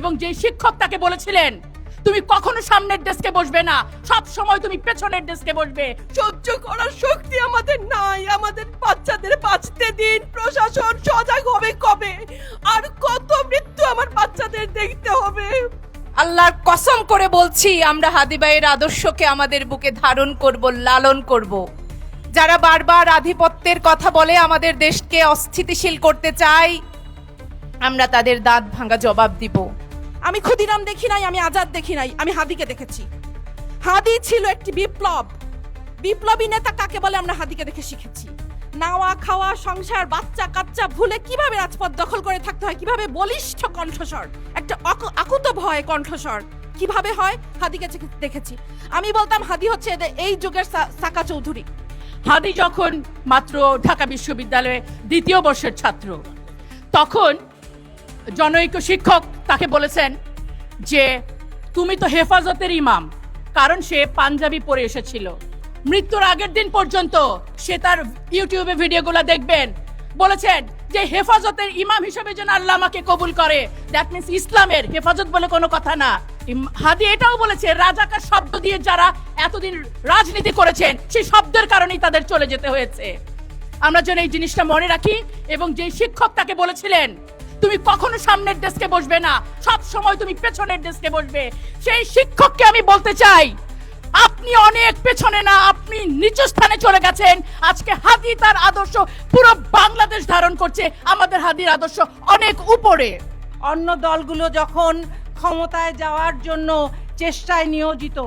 এবং যে শিক্ষক তাকে বলেছিলেন তুমি কখনো সামনের ডেস্কে বসবে না সব সময় তুমি পেছনের ডেস্কে বসবে। সহ্য করার শক্তি আমাদের নাই আমাদের বাচ্চাদের বাঁচতে দিন প্রশাসন সজাগ হবে কবে? আর কত মৃত্যু আমার বাচ্চাদের দেখতে হবে? আল্লাহর কসম করে বলছি আমরা হাদিবাইয়ের আদর্শকে আমাদের বুকে ধারণ করব লালন করব। যারা বারবার আধিপত্যের কথা বলে আমাদের দেশকে অস্থিতিশীল করতে চায় আমরা তাদের দাঁত ভাঙা জবাব দিব। আমি ক্ষুদিরাম দেখি নাই, আমি আজাদ দেখি নাই, আমি হাদিকে দেখেছি। হাদি ছিল একটি বিপ্লব। বিপ্লবী নেতা কাকে বলে আমরা হাদিকে দেখে শিখেছি? নাওয়া, খাওয়া, সংসার, বাচ্চা, কাচ্চা ভুলে কীভাবে রাজপথ দখল করে থাকতে হয়? কীভাবে বলিষ্ঠ কণ্ঠস্বর, একটা আকুত ভয় কণ্ঠস্বর, কীভাবে হয়? হাদিকে দেখেছি। আমি বলতাম, হাদি হচ্ছে এদের এই যুগের সাকা চৌধুরী। হাদি যখন মাত্র ঢাকা বিশ্ববিদ্যালয়ে দ্বিতীয় বর্ষের ছাত্র, তখন জনৈক শিক্ষক তাকে বলেছেন যে, তুমি তো হেফাজতের ইমাম, কারণ সে পাঞ্জাবি পরে এসেছিল। মৃত্যুর আগের দিন পর্যন্ত সে তার ইউটিউবে ভিডিওগুলো দেখবেন। বলেছেন যে, হেফাজতের ইমাম হিসেবে যেন আল্লাহ আমাকে কবুল করে দ্যাট মিনস ইসলামের হেফাজত বলে কোনো কথা না। হাদি এটাও বলেছে, রাজাকার শব্দ দিয়ে যারা এতদিন রাজনীতি করেছেন, সেই শব্দের কারণেই তাদের চলে যেতে হয়েছে। আমরা যেন এই জিনিসটা মনে রাখি এবং যে শিক্ষক তাকে বলেছিলেন তুমি কখনো সামনের ডেস্কে বসবে না। সব সময় তুমি পেছনের ডেস্কে বসবে। সেই শিক্ষককে আমি বলতে চাই, আপনি অনেক পেছনে না, আপনি নিচু স্থানে চলে গেছেন। আজকে হাদি তার আদর্শ পুরো বাংলাদেশ ধারণ করছে। আমাদের হাদির আদর্শ অনেক উপরে। অন্য দলগুলো যখন ক্ষমতায় যাওয়ার জন্য চেষ্টায় নিয়োজিত,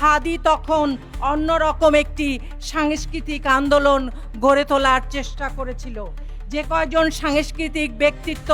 হাদি তখন অন্যরকম একটি সাংস্কৃতিক আন্দোলন গড়ে তোলার চেষ্টা করেছিল। যে কয়জন সাংস্কৃতিক ব্যক্তিত্ব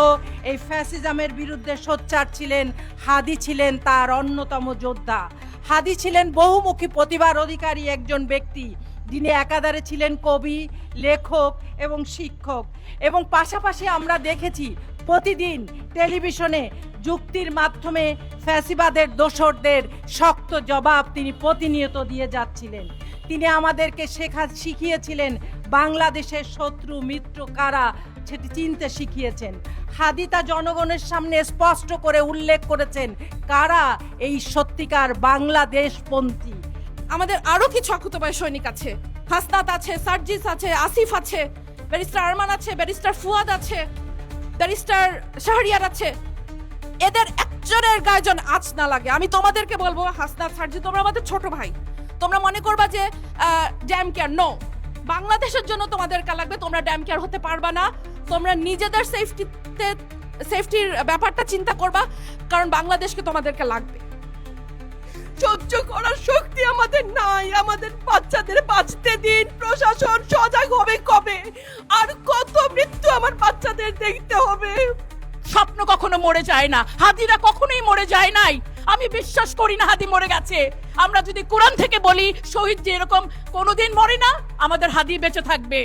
এই ফ্যাসিজমের বিরুদ্ধে সোচ্চার ছিলেন, হাদি ছিলেন তার অন্যতম যোদ্ধা। হাদি ছিলেন বহুমুখী প্রতিভার অধিকারী একজন ব্যক্তি। যিনি একাধারে ছিলেন কবি, লেখক এবং শিক্ষক। এবং পাশাপাশি আমরা দেখেছি প্রতিদিন টেলিভিশনে যুক্তির মাধ্যমে ফ্যাসিবাদের দোসরদের শক্ত জবাব তিনি প্রতিনিয়ত দিয়ে যাচ্ছিলেন। তিনি আমাদেরকে শেখা, শিখিয়েছিলেন বাংলাদেশের শত্রু, মিত্র কারা সেটি চিনতে শিখিয়েছেন। হাদিতা জনগণের সামনে স্পষ্ট করে উল্লেখ করেছেন কারা এই সত্যিকার বাংলাদেশপন্থী। আমাদের আরও কিছু আকুতবায় সৈনিক আছে। হাসনাত আছে, সার্জিস আছে, আসিফ আছে, ব্যারিস্টার আরমান আছে, ব্যারিস্টার ফুয়াদ আছে, ব্যারিস্টার শাহরিয়ার আছে। এদের একজনের গায়জন আঁচ না লাগে। আমি তোমাদেরকে বলব, হাসনাত সার্জি তোমরা আমাদের ছোট ভাই। তোমরা মনে করবা যে ড্যাম কেয়ার নো বাংলাদেশের জন্য তোমাদের তোমাদেরকে লাগবে, তোমরা ড্যাম কেয়ার হতে পারবা না। তোমরা নিজেদের সেফটিতে সেফটির ব্যাপারটা চিন্তা করবা, কারণ বাংলাদেশকে তোমাদেরকে লাগবে। সহ্য করার শক্তি আমাদের নাই, আমাদের বাচ্চাদের বাঁচতে দিন, প্রশাসন সজাগ হবে কবে? আর কত মৃত্যু আমার বাচ্চাদের দেখতে হবে। স্বপ্ন কখনো মরে যায় না, হাদিরা কখনোই মরে যায় নাই। আমি বিশ্বাস করি না হাদি মরে গেছে। আমরা যদি কোরআন থেকে বলি, শহীদ যে এরকম কোনোদিন মরে না আমাদের হাদি বেঁচে থাকবে।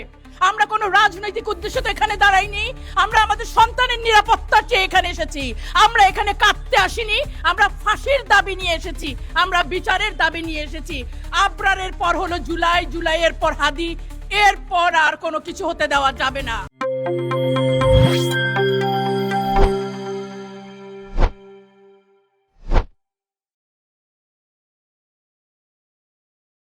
আমরা কোনো রাজনৈতিক উদ্দেশ্য তো এখানে দাঁড়াইনি। আমরা আমাদের সন্তানের নিরাপত্তা চেয়ে এখানে এসেছি। আমরা এখানে কাঁদতে আসিনি। আমরা ফাঁসির দাবি নিয়ে এসেছি। আমরা বিচারের দাবি নিয়ে এসেছি। আবরারের পর হলো জুলাই, জুলাইয়ের পর হাদি। এরপর আর কোনো কিছু হতে দেওয়া যাবে না।